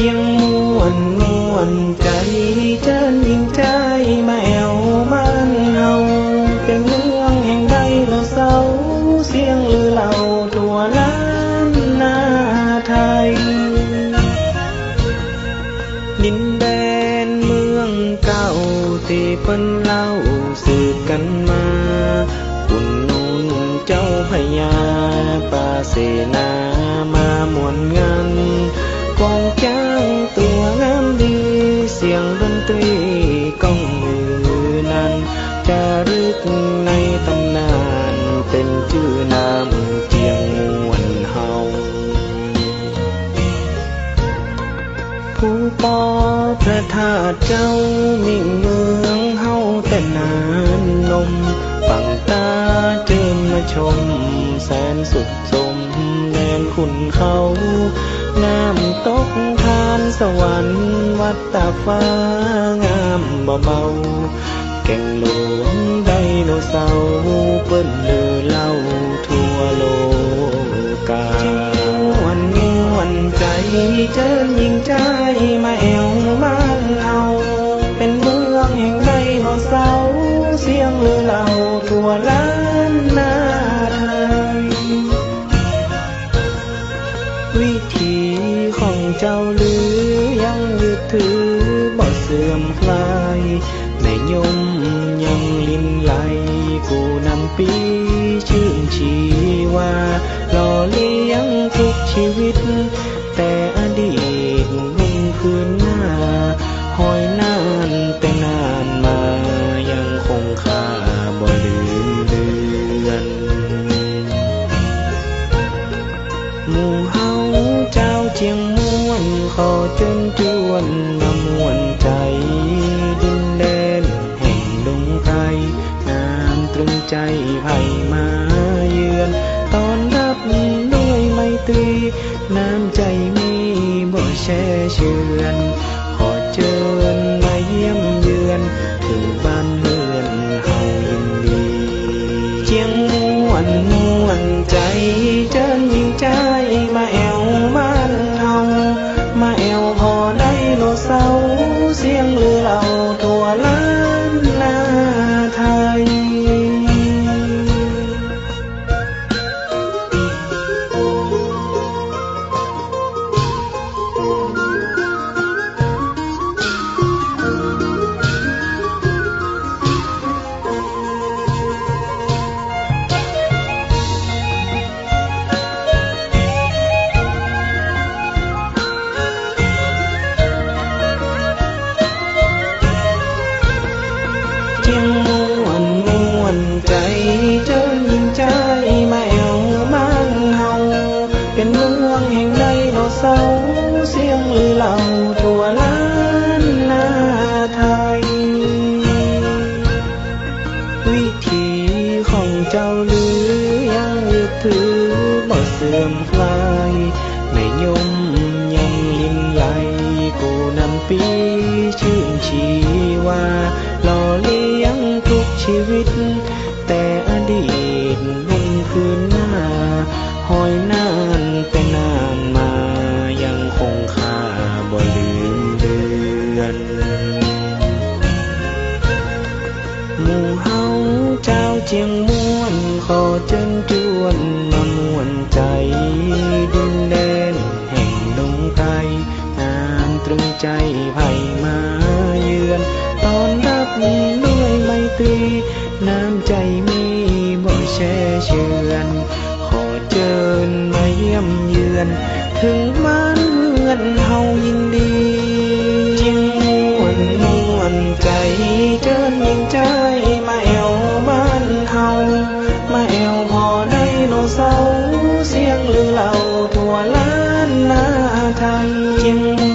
จียงมวนมวนใจเจนยิ่งใจมาแอวมันเฮาเป็นเมืองแห่งไดโนเสาร์เสียงลือเล่าทั่วล้านนาไทย ดินแดนเมืองเก่าที่เปิ้นเล่าสืบกันมาคุณนุนเจ้าพญาปาเสนามามวนงานกองจ้า ตัวงามดีเสียงดนตรีก้องมือนั้นจะรึกในตำนานเป็นชื่อนามเจียงมวนเฮาผู้ปอพระธาตุเจ้ามิ่งเมืองเฮาแต่นานนมฝั่งตาเจิมมาชม แสนสุขสมแดนคุณเขาน้ำตกทา สวรรค์วัดตาฟ้างามเบาแก่งหลวงไดโนเสาร์เปิ้นเลือเล่าทั่วโลกาวันนี้วันใจเจอยิ่งใจมาแอวบ้านเฮาเป็นเมืองแห่งไดโนเสาร์เสียงลือเล่าทั่วล้านนาไทยวิถีของเจ้า เสื่อมคลายในยมยังลินไหลกูนำปีชื่นชีวาหล่อเลี้ยงทุกชีวิต แต่อดีตมุ่งคืนหน้าหอยนานแต่นานมายังคงค่าบ่ลืมเลือนหมู่เฮาเจ้าเจียงม่วนขอจนจวนมามวนใจ ใจไผ่มาเยือนตอนรับด้วยไมตรี น้ำใจมีบ่แช่เชือนขอเชิญมาเยี่ยมเยือนถึงบ้านเมือนเฮายินดีเจียงม่วนม่วนใจเจ้า เสาเสียงลือเล่าทั่วล้านนาไทย วิถีของเจ้าหรือยังยึดถือบ่เสื่อมคลายในยมยังลินไหลกูนำปีชื่นชีวาหล่อเลี้ยงทุกชีวิต หมู่เฮาเจ้าเจียงม่วน ขอเจิญจวนมามวนใจดินแดนแห่งดงไทยงามตรึงใจไผ่มาเยือนตอนรับด้วยไมตรี น้ำใจมีบ่แช่เชือนขอเจิญมาเยี่ยมเยือน ถึงบ้านเรือนเฮายินดี เส